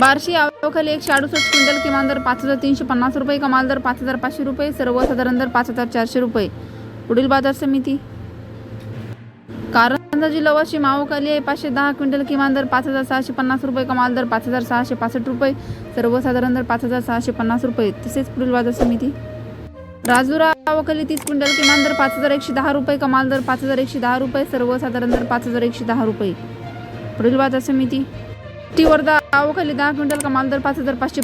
बार्शी आवकाली एकशे अडुसष्ट क्विंटल किमान दर पाच हजार तीनशे पन्नास रुपये कमाल दर पाच हजार पाचशे रुपये सर्वसाधारण दर पाच हजार चारशे रुपये. पुढील बाजार समिती. कारंजा जिल्हा वाशिम आवकाली आहे पाचशे दहा क्विंटल किमान दर पाच हजार सहाशे पन्नास रुपये कमाल दर पाच हजार सहाशे पासष्ट रुपये सर्वसाधारण दर पाच हजार सहाशे पन्नास रुपये. तसेच पुढील बाजार समिती. राजुरा आवकली तीस क्विंटल किमान दर पाच हजार एकशे दहा रुपये कमाल दर पाच हजार एकशे दहा रुपये सर्वसाधारण दर पाच हजार एकशे दहा रुपये. पुढील बाजार समिती. टी वर्धा खाली दहा क्विंटल कमाल दर पाच हजार पाचशे